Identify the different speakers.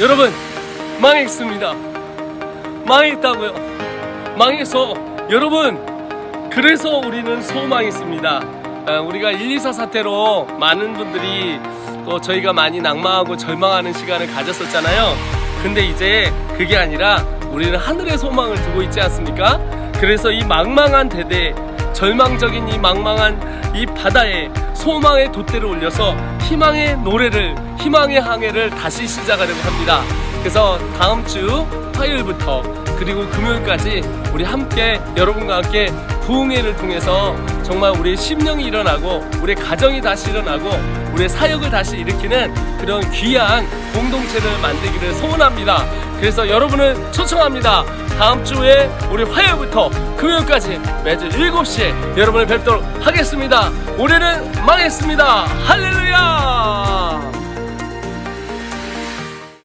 Speaker 1: 여러분 망했습니다. 망했다고요. 망해서 여러분 그래서 우리는 소망했습니다. 아, 우리가 1, 2, 4 사태로 많은 분들이 또 저희가 많이 낙망하고 절망하는 시간을 가졌었잖아요. 근데 이제 그게 아니라 우리는 하늘의 소망을 두고 있지 않습니까? 그래서 이 망망한 대대, 절망적인 이 망망한 이 바다에 소망의 돛대를 올려서 희망의 노래를, 희망의 항해를 다시 시작하려고 합니다. 그래서 다음 주 화요일부터 그리고 금요일까지 우리 함께 여러분과 함께 부흥회를 통해서 정말 우리의 심령이 일어나고 우리의 가정이 다시 일어나고 우리의 사역을 다시 일으키는 그런 귀한 공동체를 만들기를 소원합니다. 그래서 여러분을 초청합니다. 다음 주에 우리 화요일부터 금요일까지 매주 7시에 여러분을 뵙도록 하겠습니다. 올해는 망했습니다. 할렐루야!